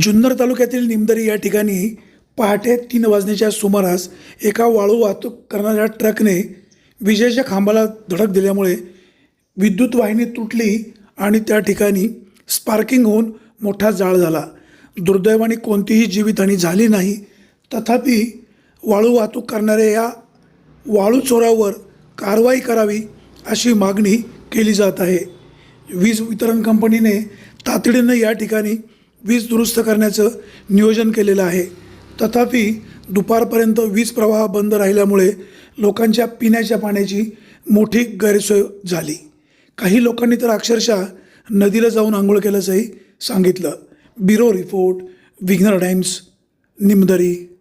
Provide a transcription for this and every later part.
जुन्नर तालुक्यातील निमदरी या ठिकाणी पहाटे तीन वाजण्याच्या सुमारास एका वाळू वाहतूक करणाऱ्या ट्रकने विजेच्या खांबाला धडक दिल्यामुळे विद्युत वाहिनी तुटली आणि त्या ठिकाणी स्पार्किंग होऊन मोठा जाळ झाला. दुर्दैवाने कोणतीही जीवितहानी झाली नाही. तथापि वाळू वाहतूक करणाऱ्या या वाळू चोरावर कारवाई करावी अशी मागणी केली जात आहे. वीज वितरण कंपनीने तातडीनं या ठिकाणी वीज दुरुस्त करण्याचं नियोजन केलेलं आहे. तथापि दुपारपर्यंत वीज प्रवाह बंद राहिल्यामुळे लोकांच्या पिण्याच्या पाण्याची मोठी गैरसोय झाली. काही लोकांनी तर अक्षरशः नदीला जाऊन आंघोळ केल्याचंही सांगितलं. Bureau report Vighnahar Times Nimdari.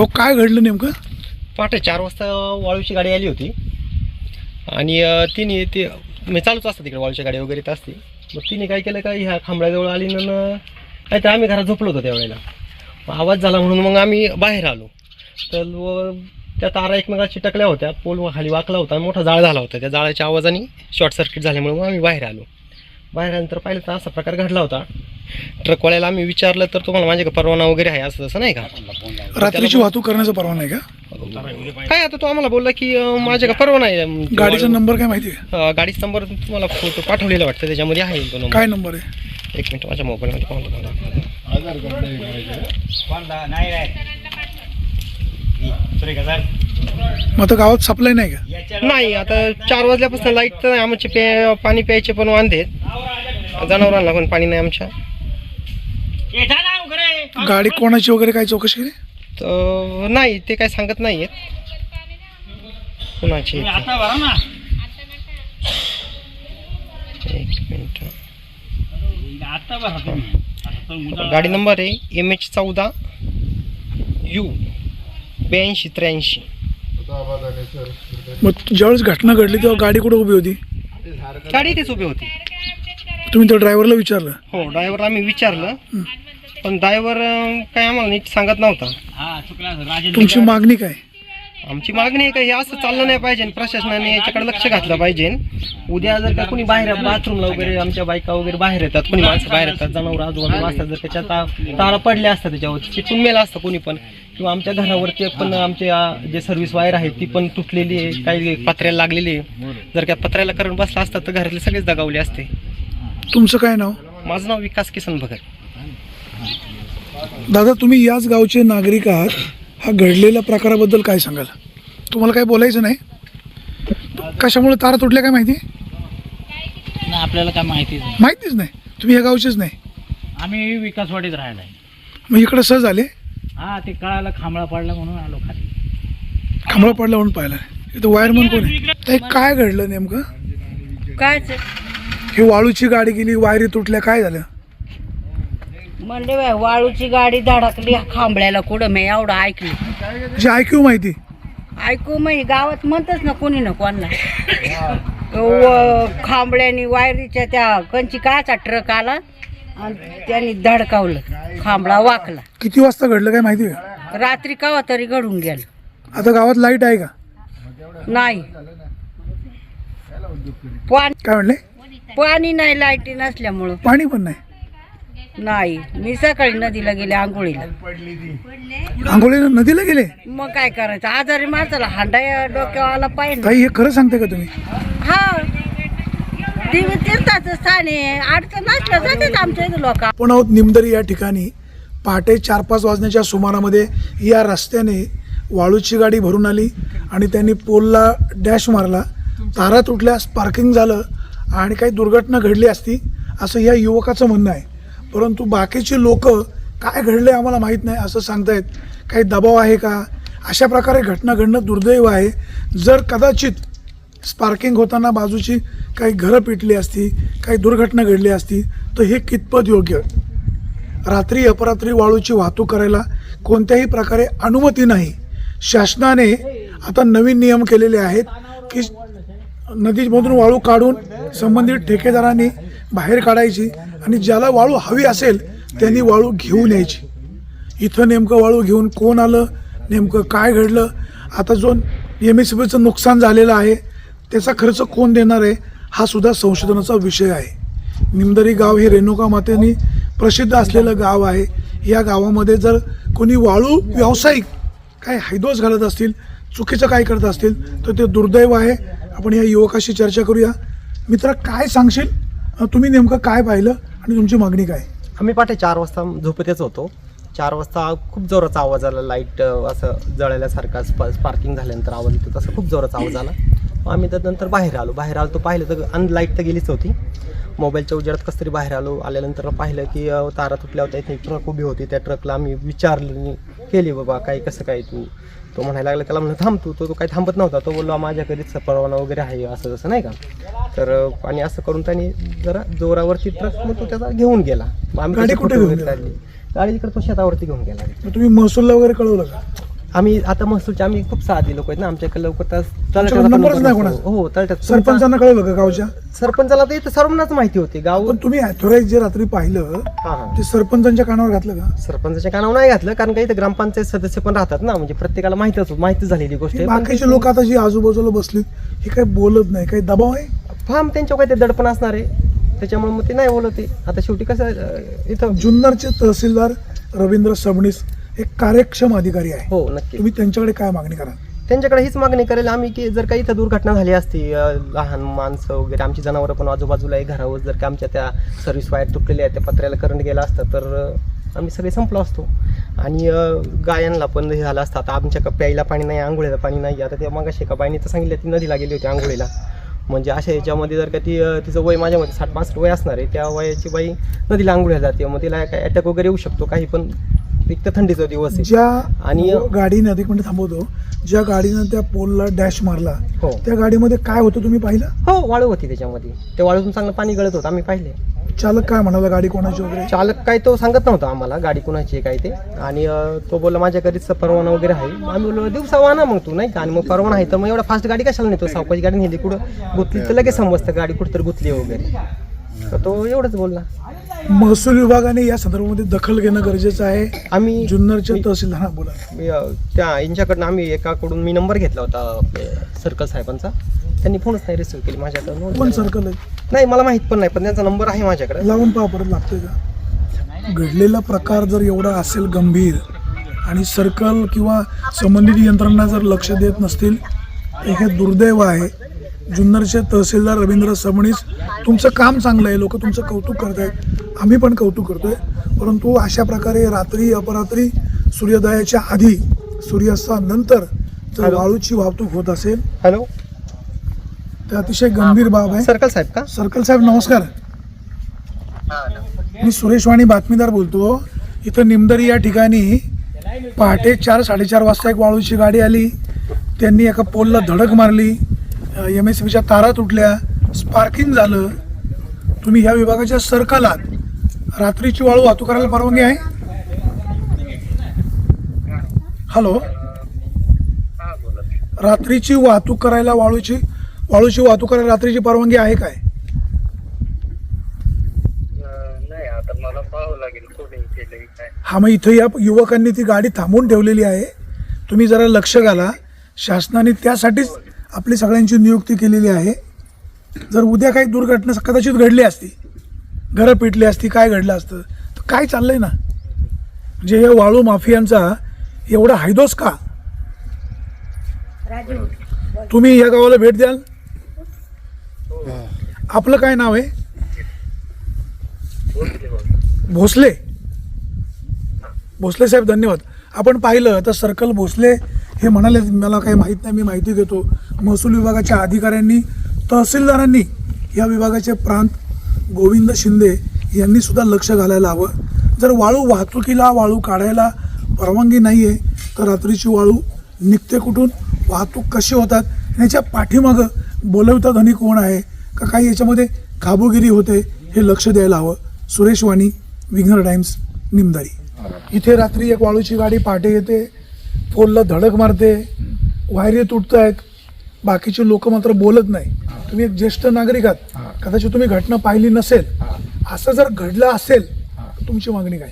तो काय घडलं नेमकं? पहाटे चार वाजता वाळूची गाडी आली होती. आणि तिने ते म्हणजे चालूच असतं तिकडे वाळूची गाडी वगैरे तर असते. मग तिने काय केलं का ह्या खांबळ्याजवळ आली ना नाही तर आम्ही घरात झोपलो होतो त्यावेळेला. मग आवाज झाला म्हणून मग आम्ही बाहेर आलो. तर व त्या तारा एकमेकाची टकल्या होत्या. पोल खाली वाकला होता आणि मोठा जाळ झाला होता. त्या जाळ्याच्या आवाजाने शॉर्ट सर्किट झाल्यामुळे मग आम्ही बाहेर आलो. बाहेर आल्यानंतर पाहिलं तर असा प्रकार घडला होता. ट्रकवाल्याला आम्ही विचारलं तर तुम्हाला माझ्याकडे परवाना वगैरे आहे असं तसं नाही का? रात्रीची वाहतूक करण्याचा परवाना आहे का? काय आता तो आम्हाला बोलला की अं, माझ्याकडे परवाना आहे. अं, गाडीचा नंबर काय माहिती आहे? अं, गाडीचा नंबर तुम्हाला फोटो पाठवलेला वाटतं त्याच्यामध्ये आहे तो नंबर. काय नंबर आहे? एक मिनिट माझ्या मोबाईलमध्ये पाहून तुम्हाला मग आता गावात सप्लाय नाही का? नाही आता चार वाजल्यापासून लाइट तर नाही आमचे पे पाणी प्यायचे पण वांदे आहेत. जनावरांना पण पाणी नाही आमच्या. गाडी कोणाची वगैरे काय चौकशी केली? तर नाही ते काय सांगत नाही आहेत कुणाची आहे ते. एक मिनिट. गाडी नंबर आहे एम एच चौदा यू ब्याऐंशी त्र्याऐंशी. मग ज्यावेळेस घटना घडली तेव्हा गाडी कुठे उभी होती? गाडी इथेच उभी होती. तुम्ही त्या ड्रायव्हरला विचारलं? हो ड्रायव्हर आम्ही विचारलं. पण ड्रायव्हर काय आम्हाला नीट सांगत नव्हता. तुमची मागणी काय? आमची मागणी आहे का हे असं चाललं नाही पाहिजे प्रशासनाने याच्याकडे लक्ष घातलं पाहिजे. उद्या जर का कोणी बाहेर बाथरूमला वगैरे आमच्या बायका वगैरे बाहेर येतात कोणी माणसं बाहेर येतात जनावर आजूबाजूला असतात जर त्याच्या ता तारा पडल्या असतात त्याच्यावर चिटून मेला असतं कोणी पण. किंवा आमच्या घरावरती पण आमच्या जे सर्व्हिस वायर आहे ती पण तुटलेली आहे काही पत्र्याला लागलेली आहे. जर का पत्र्याला करंट बसला असता तर घरातले सगळेच दगावले असते. तुमचं काय नाव? माझं नाव विकास किसन भगत. दादा तुम्ही याच गावचे नागरिक आहात. हा घडलेल्या प्रकाराबद्दल काय सांगाल? तुम्हाला काय बोलायचं नाही? कशामुळे तारा तुटल्या काय माहिती? नाही आपल्याला काय माहितीच नाही. माहितीच नाही. तुम्ही या गावचेच नाही. आम्ही विकासवाडीत राहिला आहे. मग इकडं सहज आले हा ते कळालं खांबळा पडला म्हणून आलो खाली. खांबळा पडला म्हणून पाहिला. इथं वायरमन कोण आहे? ताई, काय घडलं नेमकं? कायच ही वाळूची गाडी गेली वायरी तुटल्या काय झालं? म्हणले बाय वाळूची गाडी धडकली खांबळ्याला कुठं? मी एवढं ऐकलं. जे ऐकू माहिती. ऐकू मग गावात म्हणतच ना कोणी ना कोणाला. व खांबळ्यानी वायरीच्या त्या कंची काचा ट्रक आला आणि त्यांनी धडकावलं खांबळा वाकला. किती वाजता घडलं काय माहिती? आहे रात्री कवा तरी घडून गेलं. आता गावात लाइट आहे का? नाही. पाणी काय म्हणले? पाणी नाही लाईटी नसल्यामुळं. पाणी पण नाही? नाही. मी सकाळी नदीला गेले आंघोळीला. आंघोळीला नदीला गेले? मग काय करायचं? आजारी माणसाला हांडा डोक्यावाला पाहिजे. ताई हे खरं सांगते का तुम्ही? हा. तीर्थाचं स्थान आहे. अडचण नसलं जातात आमच्या इथे लोक. आपण आहोत निमदरी या ठिकाणी. पहाटे चार पाच वाजण्याच्या सुमारामध्ये या रस्त्याने वाळूची गाडी भरून आली आणि त्यांनी पोलला डॅश मारला. तारा तुटल्या स्पार्किंग झालं. आणि काही दुर्घटना घडली असती असं या युवकाचं म्हणणं आहे. परंतु बाकीची लोक काय घडले आम्हाला माहीत नाही असं सांगतायत. काही दबाव आहे का? अशा प्रकारे घटना घडणं दुर्दैव आहे. जर कदाचित स्पार्किंग होताना बाजूची काही घरं पिटली असती काही दुर्घटना घडली असती तर हे कितपत योग्य? रात्री अपरात्री वाळूची वाहतूक करायला कोणत्याही प्रकारे अनुमती नाही. शासनाने आता नवीन नियम केलेले आहेत की नदीमधून वाळू काढून संबंधित ठेकेदारांनी बाहेर काढायची आणि ज्याला वाळू हवी असेल त्यांनी वाळू घेऊन यायची. इथं नेमकं वाळू घेऊन कोण आलं नेमकं काय घडलं आता जो एम एस बीचं नुकसान झालेलं आहे त्याचा खर्च कोण देणार आहे हा सुद्धा संशोधनाचा विषय आहे. निमदरी गाव हे रेणुका मातेनी प्रसिद्ध असलेलं गाव आहे. या गावामध्ये जर कोणी वाळू व्यावसायिक काय हैदोस घालत असतील चुकीचं काय करत असतील तर ते दुर्दैव आहे. आपण या युवकाशी चर्चा करूया. मित्र काय सांगशील? तुम्ही नेमकं काय पाहिलं आणि तुमची मागणी काय? आम्ही पाठे चार वाजता झोपतेच होतो. चार वाजता खूप जोराचा आवाज आला. लाइट असं जळाल्यासारखा स्प स्पार्किंग झाल्यानंतर आवाज येतो तसं खूप जोराचा आवाज आला. आम्ही तर त्यानंतर बाहेर आलो. बाहेर आलो तो पाहिलं तर अन लाइट तर गेलीच होती. मोबाईलच्या उजेडात कसं तरी बाहेर आलो. आल्यानंतर पाहिलं की तारा तुटल्या होत्या. इथे ट्रक उभी होती. त्या ट्रकला आम्ही विचारलं केली बाबा काय कसं काय तू? तो म्हणायला लागला त्याला म्हणलं थांब तू. तो तो काही थांबत नव्हता. तो बोलला माझ्याकडेच परवाना वगैरे आहे असं तसं नाही का? तर आणि असं करून त्यांनी जरा जोरावरती ट्रक मग तो त्याचा घेऊन गेला. मग आम्ही गाडी कुठे घेऊन काढले गाडी तिकडे तो शेतावरती घेऊन गेला. तुम्ही महसूलला वगैरे कळवलं का? आम्ही आता महसूलचे आम्ही खूप साधी लोक आहेत ना आमच्याकडे लवकर तास तुमच्याकडे नंबरच नाही कोणाचा? हो तळट्यात सरपंचांना कळवलं का गावच्या? सरपंचाला तर इथं सर्वांनाच माहिती होती गाव पण तुम्ही ॲथोराईज जे रात्री पाहिलं हा हा. ते सरपंचांच्या कानावर घातलं का? सरपंचाच्या कानावर नाही घातलं कारण का इथं ग्रामपंचायत सदस्य पण राहतात ना म्हणजे प्रत्येकाला माहितीच माहिती झालेली गोष्ट आहे. पण बाकीचे लोक आता जी आजूबाजूला बसलीत हे काही बोलत नाही काही दबाव आहे? फार्म त्यांच्यावर काही ते दडपण असणार आहे. त्याच्यामुळे मग ते नाही बोलत आहे. आता शेवटी कसं अं, इथं जुन्नरचे तहसीलदार रवींद्र सबणीस एक कार्यक्षम अधिकारी आहे. हो नक्की. तुम्ही त्यांच्याकडे काय मागणी करा त्यांच्याकडे हीच मागणी करेल. आम्ही की जर काही इथं दुर्घटना झाली असती लहान माणसं वगैरे आमची जनावरं पण आजूबाजूला आहे घरावर जर का आमच्या त्या सर्व्हिस वायर तुटलेल्या आहेत त्या पत्र्याला करंट गेला असता तर आम्ही सगळे संपलो असतो. आणि गायांना पण हे झालं असतं. आता आमच्या का प्यायला पाणी नाही आंघोळीला पाणी नाही. आता ते मग एका बाईने तर सांगितलं ती नदीला गेली होती आंघोळीला. म्हणजे अशा याच्यामध्ये जर का ती तिचं वय माझ्यामध्ये साठ पासष्ट वय असणार आहे त्या वयाची बाई नदीला आंघोळीला जाते. मग तिला काय अटॅक वगैरे येऊ शकतो काही पण एक तर थंडीचा दिवस आहे. ज्या आणि- गाडीने अधिक मिनिट थांबवतो ज्या गाडीनं त्या पोलला डॅश मारला हो. त्या गाडीमध्ये काय होतं तुम्ही पाहिलं? हो वाळू होती त्याच्यामध्ये. त्या वाळूतून चांगलं पाणी गळत होतं आम्ही पाहिले. चालक काय म्हणाला गाडी कोणाची वगैरे? चालक काय तो सांगत नव्हता आम्हाला गाडी कुणाची आहे काय ते. आणि अं, तो बोलला माझ्या घरीच परवाना वगैरे आहे. आम्ही बोललो दिवसा वाना मग तू नाही का? आणि मग परवाना आहे तर मग एवढा फास्ट गाडी कशाला नेतो? सावकाची गाडी नेली कुठं? गुतली तर लगेच समजतं गाडी कुठं गुतली वगैरे. तर तो एवढंच बोलला. महसूल विभागाने या संदर्भामध्ये दखल घेणं गरजेचं आहे. आम्ही जुन्नरच्या तहसीलदार हा बोला. मी, अं, त्या यांच्याकडनं आम्ही एकाकडून मी नंबर घेतला होता आपले सर्कल साहेबांचा. त्यांनी फोनच नाही रिसिव्ह केली माझ्याकडून पण सर्कल आहे? नाही मला माहीत पण नाही पण त्यांचा नंबर आहे माझ्याकडे. लावून पहा परत लागतोय का? घडलेला प्रकार जर एवढा असेल गंभीर आणि सर्कल किंवा संबंधित यंत्रणा जर लक्ष देत नसतील तर हे दुर्दैव आहे. जुन्नरचे तहसीलदार रवींद्र सबणीस तुमचं काम चांगलं आहे लोक तुमचं कौतुक करत आहेत आम्ही पण कौतुक करतोय. परंतु अशा प्रकारे रात्री अपरात्री सूर्योदयाच्या आधी सूर्यास्तानंतर जर. वाळूची वाहतूक होत असेल. हॅलो. तर अतिशय गंभीर बाब आहे. सर्कल साहेब का? सर्कल साहेब नमस्कार. मी सुरेश वाणी बातमीदार बोलतो. इथं निमदरी या ठिकाणी पहाटे चार साडेचार वाजता एक वाळूची गाडी आली. त्यांनी एका पोलला धडक मारली. एम एस बीच्या तारा तुटल्या स्पार्किंग झालं. तुम्ही ह्या विभागाच्या सर्कल आहात. रात्रीची वाळू वाहतूक करायला परवानगी आहे? हॅलो रात्रीची वाहतूक करायला वाळूची वाळूची वाहतूक करायला रात्रीची परवानगी आहे काय? हा मग इथं या युवकांनी ती गाडी थांबवून ठेवलेली आहे. तुम्ही जरा लक्ष घाला. शासनाने त्यासाठीच आपली सगळ्यांची नियुक्ती केलेली आहे. जर उद्या काही दुर्घटना कदाचित घडली असती घरं पेटली असती काय घडलं असतं तर काय चाललंय ना? म्हणजे या वाळू माफियांचा एवढा हायदोस का? तुम्ही या गावाला भेट द्याल? आपलं काय नाव आहे? भोसले. भोसले साहेब धन्यवाद. आपण पाहिलं तर सर्कल भोसले हे म्हणाले मला काही माहीत नाही मी माहिती देतो. महसूल विभागाच्या अधिकाऱ्यांनी तहसीलदारांनी या विभागाचे प्रांत गोविंद शिंदे यांनी सुद्धा लक्ष घालायला हवं. जर वाळू वाहतुकीला वाळू काढायला परवानगी नाही आहे तर रात्रीची वाळू निघते कुठून? वाहतूक कशी होतात? याच्या पाठीमागं बोलवता धनी कोण आहे? का काही याच्यामध्ये खाबोगिरी होते? हे लक्ष द्यायला हवं. सुरेश वाणी विघ्नर टाइम्स निमदारी. इथे रात्री एक वाळूची गाडी पहाटे येते. पोलला धडक मारते वायरे तुटत आहेत बाकीचे लोक मात्र बोलत नाही. तुम्ही एक ज्येष्ठ नागरिक आहात. कदाचित तुम्ही घटना पाहिली नसेल. असं जर घडलं असेल तर तुमची मागणी काय?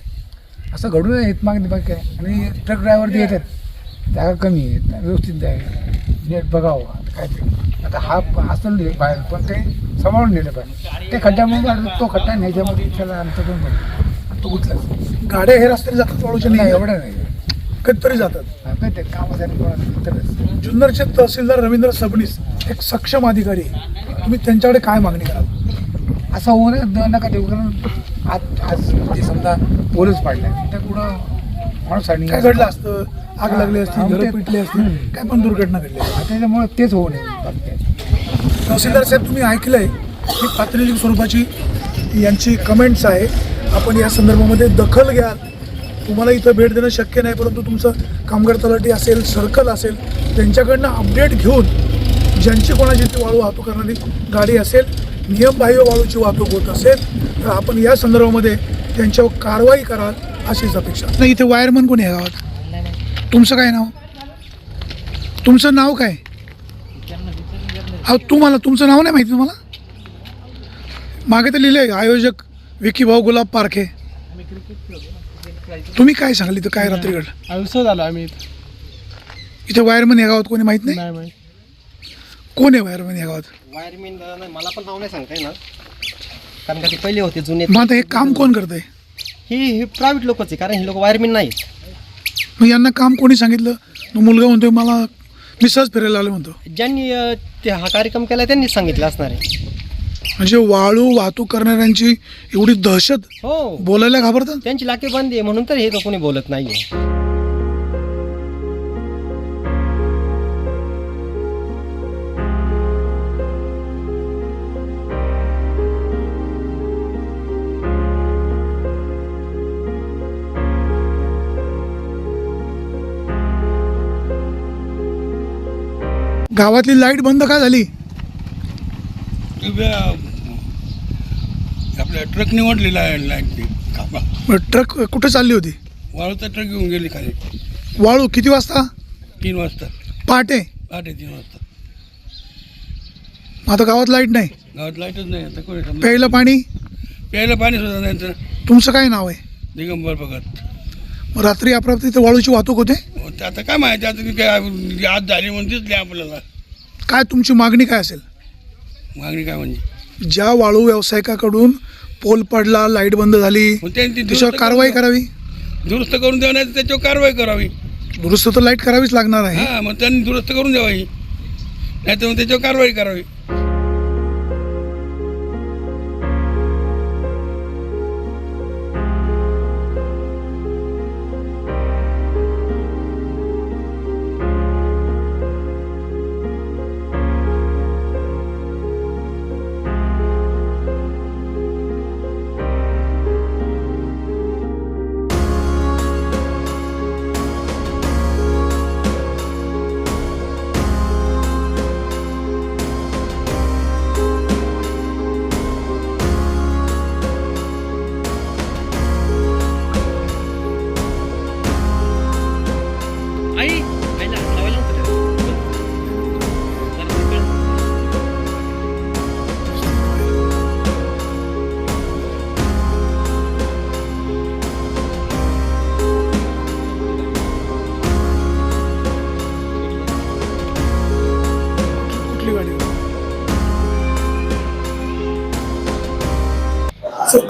असं घडून येत मागणी बाकी काय आणि ट्रक ड्रायव्हर जे येतात. जागा कमी आहे व्यवस्थित द्यावी नीट बघावं ते आता हा असं नाही बाहेर पण ते सांभाळून नेलं पाहिजे. ते खड्ड्यामध्ये आता तो खड्डा न्यायच्यामध्ये त्याला पडलं तो गुतलाच गाड्या हे रस्त्याने जातात नाही नाही एवढं नाही. कधीतरी जातात जुन्नरचे तहसीलदार रवींद्र सबनीस एक सक्षम अधिकारी आहे. तुम्ही त्यांच्याकडे काय मागणी कराल असं होऊ नये न- नका देऊ कारण आज आज जे समजा पोलीस पाडल्या त्या पुढं माणूस आणि काय घडलं असतं आग लागली असती घरं पेटली असती. काय पण दुर्घटना घडली असती. त्याच्यामुळे तेच होऊ नये बाकी. तहसीलदार साहेब तुम्ही ऐकलंय ही पातळी स्वरूपाची यांची कमेंट्स आहे आपण या संदर्भामध्ये दखल घ्याल तुम्हाला इथं भेट देणं शक्य नाही परंतु तुमचं कामगार तलाठी असेल सर्कल असेल त्यांच्याकडनं अपडेट घेऊन ज्यांची कोणाची ती वाळू वाहतूक करणारी गाडी असेल नियमबाह्य वाळूची वाहतूक होत असेल तर आपण या संदर्भामध्ये त्यांच्यावर कारवाई कराल अशीच अपेक्षा. नाही इथे वायरमन कोणी आहे गावात? तुमचं काय नाव? तुमचं नाव काय? अहो तुम्हाला तुमचं नाव नाही माहिती तुम्हाला? मागे तर लिहिलं आहे आयोजक विकी भाऊ गुलाब पारखे. तुम्ही काय सांगली तर काय रात्री घडलं? आयुष्य झालो आम्ही इथं. इथे वायरमन या गावात कोणी माहीत नाही? नाही माहिती. कोण आहे वायरमन या गावात? वायरमॅन नाही मला पण नाव नाही सांगता येणार. कारण का ते पहिले होते जुने मग आता हे काम कोण करतंय? ही ही प्रायव्हेट लोकच आहे कारण हे लोक वायरमॅन नाहीत. मग यांना काम कोणी सांगितलं? मग मुलगा म्हणतोय मला मी सहज फिरायला आलो म्हणतो. ज्यांनी अं, ते हा कार्यक्रम केला त्यांनीच सांगितलं असणार आहे. म्हणजे वाळू वाहतूक करणाऱ्यांची एवढी दहशत हो. बोलायला घाबरतात? त्यांची लाके बंदी आहे म्हणून तर हे तर कोणी बोलत नाहीये. गावातली लाइट बंद का झाली? आपल्या ट्रक निवडलेला आहे खांबा मग ट्रक कुठे चालली होती? वाळूचा ट्रक घेऊन गेली खाली. वाळू किती वाजता? तीन वाजता. पहाटे. पहाटे तीन वाजता. आता गावात लाइट नाही? गावात लाईटच नाही आता कोणी समजा? प्यायला पाणी? प्यायला पाणी सुद्धा नाही तर तुमचं काय नाव आहे? दिगंबर भगत. मग रात्री अप्राप्त इथे वाळूची वाहतूक होते? ते आता काय माहिती आता ती काय आज झाली म्हणून दिसली आपल्याला. काय तुमची मागणी काय असेल? मागणी काय म्हणजे? ज्या वाळू व्यावसायिकाकडून पोल पडला लाइट बंद झाली मग त्यांची त्याच्यावर दुरुस्त कारवाई करून- करावी? दुरुस्त करून द्यावं नाही तर त्याच्यावर कारवाई करावी. दुरुस्त तर लाइट करावीच लागणार आहे. हां मग त्यांनी दुरुस्त करून द्यावी. नाही तर मग त्याच्यावर कारवाई करावी.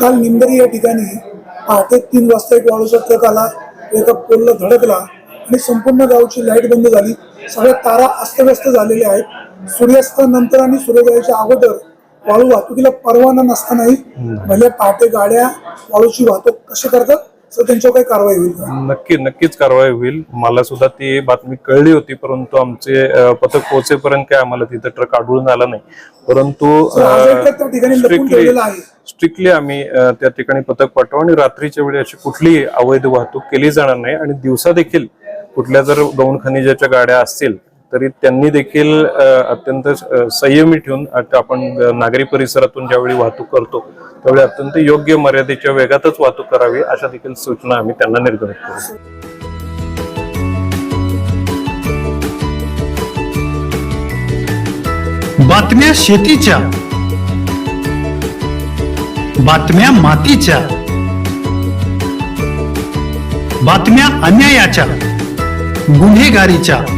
काल निमदरी या ठिकाणी पहाटे तीन वाजता एक वाळूचा ट्रक आला एका पोलला धडकला आणि संपूर्ण गावची लाइट बंद झाली. सगळ्या तारा अस्तव्यस्त झालेल्या आहेत. सूर्यास्तानंतर आणि सूर्योदयाच्या अगोदर वाळू वाहतुकीला परवाना नसतानाही भले पहाटे गाड्या वाळूची वाहतूक कशी करतात सर त्यांच्यावर काही कारवाई होईल का? नक्की नक्कीच कारवाई होईल. मला सुद्धा ती बातमी कळली होती परंतु आमचे अ, पथक पोहोचेपर्यंत काय आम्हाला तिथे ट्रक आढळून आला नाही. परंतु सर, आज एक ट्रक त्या ठिकाणी लपून ठेवलेला आहे. स्ट्रिक्टली आम्ही अ, त्या ठिकाणी पथक पाठवू आणि रात्रीच्या वेळी अशी कुठलीही अवैध वाहतूक केली जाणार नाही आणि दिवसा देखील कुठल्या जर गौण खनिजाच्या गाड्या असतील तरी त्यांनी देखील अ, अत्यंत अ, संयमी ठेवून आता आपण अ, नागरी परिसरातून ज्यावेळी वाहतूक करतो त्यामुळे अत्यंत योग्य मर्यादेच्या वेगातच वाहतूक करावी अशा देखील सूचना आम्ही त्यांना निर्गमित करू बातम्या शेतीच्या. बातम्या मातीच्या. बातम्या अन्यायाच्या. गुन्हेगारीच्या.